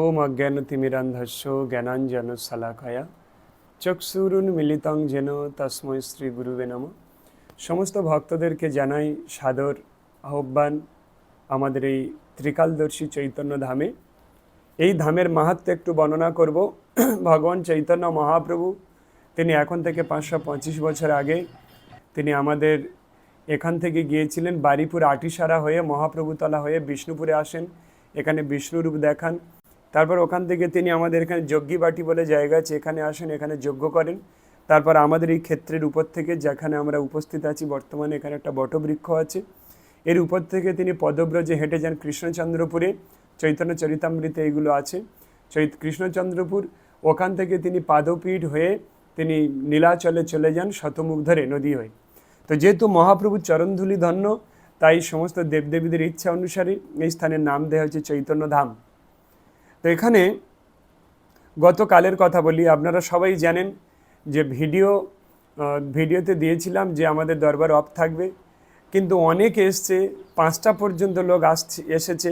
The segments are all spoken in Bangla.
ওম অজ্ঞানতিমিরান্ধস্য জ্ঞানাঞ্জন শালাকায়া চক্ষুরুন মিলিতং যেন তস্মৈ শ্রী গুরুবে নম সমস্ত ভক্তদেরকে জানাই সাদর আহ্বান আমাদের এই ত্রিকালদর্শী চৈতন্য ধামে। এই ধামের মাহাত্ম একটু বর্ণনা করব। ভগবান চৈতন্য মহাপ্রভু, তিনি এখন থেকে পাঁচশো পঁচিশ বছর আগে তিনি আমাদের এখান থেকে গিয়েছিলেন বারিপুর আটিসারা হয়ে মহাপ্রভুতলা হয়ে বিষ্ণুপুরে আসেন। এখানে বিষ্ণুরূপ দেখান। তারপর ওখান থেকে তিনি আমাদের এখানে যজ্ঞিবাটি বলে জায়গা আছে, এখানে আসেন, এখানে যজ্ঞ করেন। তারপর আমাদের এই ক্ষেত্রের উপর থেকে যেখানে আমরা উপস্থিত আছি, বর্তমানে এখানে একটা বটবৃক্ষ আছে। এর উপর থেকে তিনি পদব্রজে হেঁটে যান কৃষ্ণচন্দ্রপুরে, চৈতন্য চরিতামৃতে এইগুলো আছে। চৈত কৃষ্ণচন্দ্রপুর, ওখান থেকে তিনি পাদপীঠ হয়ে তিনি নীলাচলে চলে যান শতমুখ ধরে নদী হয়ে। তো যেহেতু মহাপ্রভু চরণধুলি ধন্য, তাই সমস্ত দেবদেবীদের ইচ্ছা অনুসারে এই স্থানের নাম দেওয়া হচ্ছে চৈতন্য ধাম তো এখানে গতকালের কথা বলি, আপনারা সবাই জানেন যে ভিডিও ভিডিওতে দিয়েছিলাম যে আমাদের দরবার অফ থাকবে। কিন্তু অনেক এসছে, পাঁচটা পর্যন্ত লোক আসছে, এসেছে।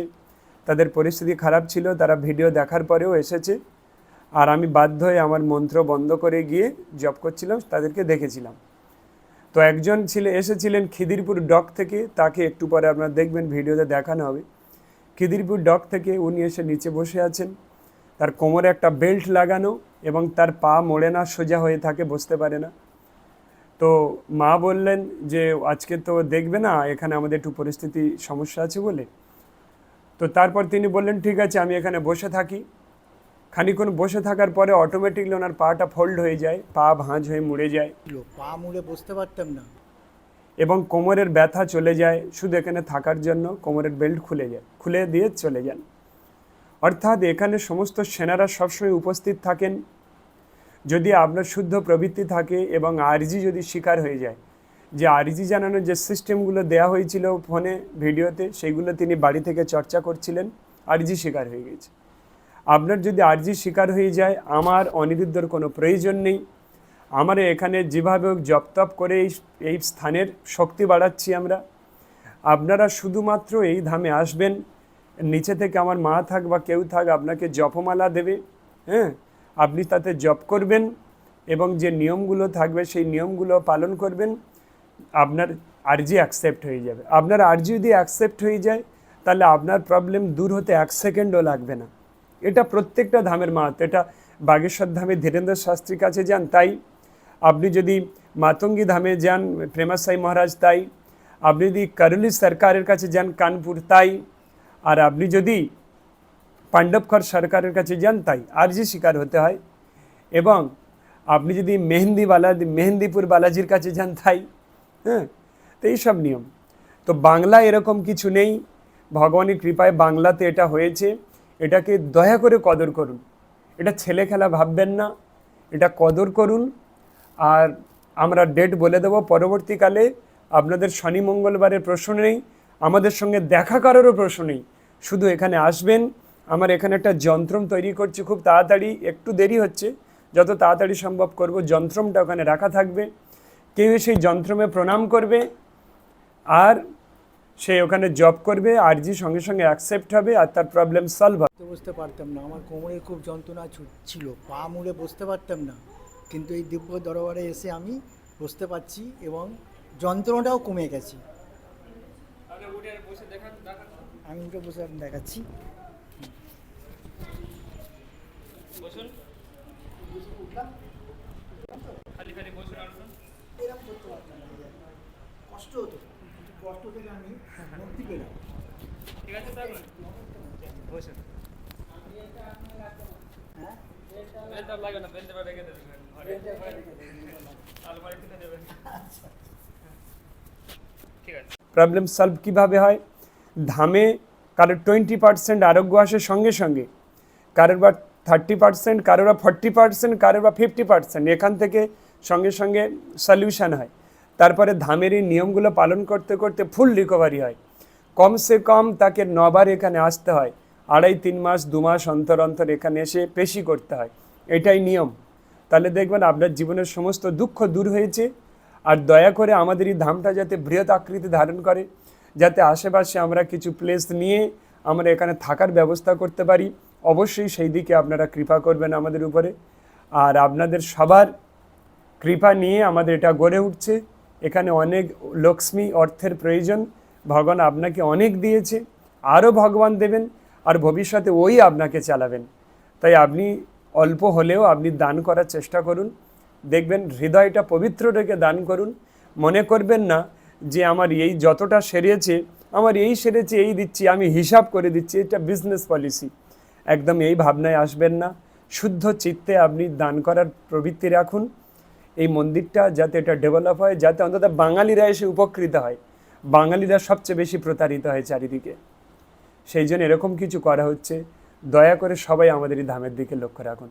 তাদের পরিস্থিতি খারাপ ছিল, তারা ভিডিও দেখার পরেও এসেছে। আর আমি বাধ্য হয়ে আমার মন্ত্র বন্ধ করে গিয়ে জব করছিলাম, তাদেরকে দেখেছিলাম। তো একজন ছিল, এসেছিলেন খিদিরপুর ডক থেকে, তাকে একটু পরে আপনারা দেখবেন, ভিডিওতে দেখানো হবে। খিদিরপুর ডক থেকে উনি এসে নিচে বসে আছেন। তার কোমরে একটা বেল্ট লাগানো এবং তার পা মোড়ে না, সোজা হয়ে থাকে, বসতে পারে না। তো মা বললেন যে, আজকে তো দেখবে না, এখানে আমাদের একটু পরিস্থিতি সমস্যা আছে বলে? তো তারপর তিনি বললেন, ঠিক আছে, আমি এখানে বসে থাকি। খানিক্ষণ বসে থাকার পরে অটোমেটিকলি ওনার পাটা ফোল্ড হয়ে যায়, পা ভাঁজ হয়ে মুড়ে যায়। পা মুড়ে বসতে পারতাম না। এবং কোমরের ব্যথা চলে যায় শুধু এখানে থাকার জন্য কোমরের বেল্ট খুলে যায়, খুলে দিয়ে চলে যান। অর্থাৎ এখানে সমস্ত সেনারা সবসময় উপস্থিত থাকেন। যদি আপনার শুদ্ধ প্রবৃত্তি থাকে এবং আরজি যদি শিকার হয়ে যায়, যে আরজি জানানোর যে সিস্টেমগুলো দেওয়া হয়েছিল ফোনে, ভিডিওতে সেইগুলো তিনি বাড়ি থেকে চর্চা করছিলেন, আরজি শিকার হয়ে গেছে। আপনার যদি আরজি শিকার হয়ে যায়, আমার অনিরুদ্ধর কোনো প্রয়োজন নেই। আমার এখানে যেভাবে হোক জপ তপ করে এই এই স্থানের শক্তি বাড়াচ্ছি আমরা। আপনারা শুধুমাত্র এই ধামে আসবেন, নিচে থেকে আমার মা থাক বা কেউ থাক আপনাকে জপমালা দেবে হ্যাঁ? আপনি তাতে জপ করবেন এবং যে নিয়মগুলো থাকবে সেই নিয়মগুলো পালন করবেন, আপনার আরজি অ্যাকসেপ্ট হয়ে যাবে। আপনার আরজি যদি অ্যাকসেপ্ট হয়ে যায়, তাহলে আপনার প্রবলেম দূর হতে এক সেকেন্ডও লাগবে না। এটা প্রত্যেকটা ধামের মাহাত্ম এটা বাগেশ্বর ধামে ধীরেন্দ্র শাস্ত্রীর কাছে যান, তাই আপনি যদি মাতঙ্গী ধামে যান প্রেমাসাই মহারাজ তাই। আপনি যদি করলি সরকারের কাছে যান, কানপুর তাই। আর আপনি যদি পাণ্ডবখর সরকারের কাছে যান, তাই। আর যে শিকার হতে হয়। এবং আপনি যদি মেহেন্দিওয়ালা মেহেন্দিপুর বালাজির কাছে যান, তাই। হ্যাঁ তো এইসব নিয়ম। তো বাংলা এরকম কিছু নেই। ভগবানের কৃপায় বাংলাতে এটা হয়েছে। এটাকে দয়া করে কদর করুন। এটা ছেলে খেলা ভাববেন না। এটা কদর করুন। আর আমরা ডেট বলে দেবো, পরবর্তীকালে আপনাদের শনি মঙ্গলবারের প্রশ্ন নেই, আমাদের সঙ্গে দেখা করারও প্রশ্ন নেই, শুধু এখানে আসবেন। আমার এখানে একটা যন্ত্রম তৈরি করছি, খুব তাড়াতাড়ি, একটু দেরি হচ্ছে, যত তাড়াতাড়ি সম্ভব করব, যন্ত্রমটা ওখানে রাখা থাকবে। কেউ সেই যন্ত্রমে প্রণাম করবে, আর সে ওখানে জব করবে, আরজি সঙ্গে সঙ্গে অ্যাকসেপ্ট হবে, আর তার প্রবলেম সলভ হবে। বুঝতে পারতাম না, আমার কোমরে খুব যন্ত্রণা ছিল পা মুড়ে বসতে পারতাম না। কিন্তু এই দিব্য দরবারে এসে আমি বসতে পারছি এবং যন্ত্রণাটাও কমে গেছে। আমি উঠে বসে দেখাচ্ছি। কষ্ট হতো। কষ্ট থেকে আমি মুক্তি পেলাম। হ্যাঁ প্রবলেম সলভ কীভাবে হয়? ধামে কারোর টোয়েন্টি পার্সেন্ট আরোগ্য আসে সঙ্গে সঙ্গে। কারোর বা থার্টি পার্সেন্ট কারোর বা ফর্টি পার্সেন্ট কারোর বা ফিফটি পার্সেন্ট এখান থেকে সঙ্গে সঙ্গে সলিউশন হয়। তারপরে ধামের এই নিয়মগুলো পালন করতে করতে ফুল রিকভারি হয়। কমসে কম তাকে নবার এখানে আসতে হয়। আড়াই, তিন মাস, দু মাস অন্তর অন্তর এখানে এসে পেশি করতে হয়। এটাই নিয়ম। তাহলে দেখবেন আপনার জীবনের সমস্ত দুঃখ দূর হয়েছে। আর দয়া করে আমাদের এই ধামটা যাতে বৃহৎ আকৃতি ধারণ করে, যাতে আশেপাশে আমরা কিছু প্লেস নিয়ে আমরা এখানে থাকার ব্যবস্থা করতে পারি, অবশ্যই সেই দিকে আপনারা কৃপা করবেন আমাদের উপরে। আর আপনাদের সবার কৃপা নিয়ে আমাদের এটা গড়ে উঠছে। এখানে অনেক লক্ষ্মী অর্থের প্রয়োজন। ভগবান আপনাকে অনেক দিয়েছে। আরও ভগবান দেবেন। আর ভবিষ্যতে ওই আপনাকে চালাবেন। তাই আপনি অল্প হলেও আপনি দান করার চেষ্টা করুন। দেখবেন হৃদয়টা পবিত্র রেখে দান করুন। মনে করবেন না যে আমার এই যতটা সেরেছে, আমার এই সেরেছে, এই দিচ্ছি, আমি হিসাব করে দিচ্ছি, এটা বিজনেস পলিসি একদম এই ভাবনায় আসবেন না। শুদ্ধ চিত্তে আপনি দান করার প্রবৃত্তি রাখুন। এই মন্দিরটা যাতে এটা ডেভেলপ হয়, যাতে অন্তত বাঙালিরা এসে উপকৃত হয়। বাঙালিরা সবচেয়ে বেশি প্রতারিত হয় চারিদিকে। সেই জন্য এরকম কিছু করা হচ্ছে। দয়া করে সবাই আমাদের এই ধামের দিকে লক্ষ্য রাখুন।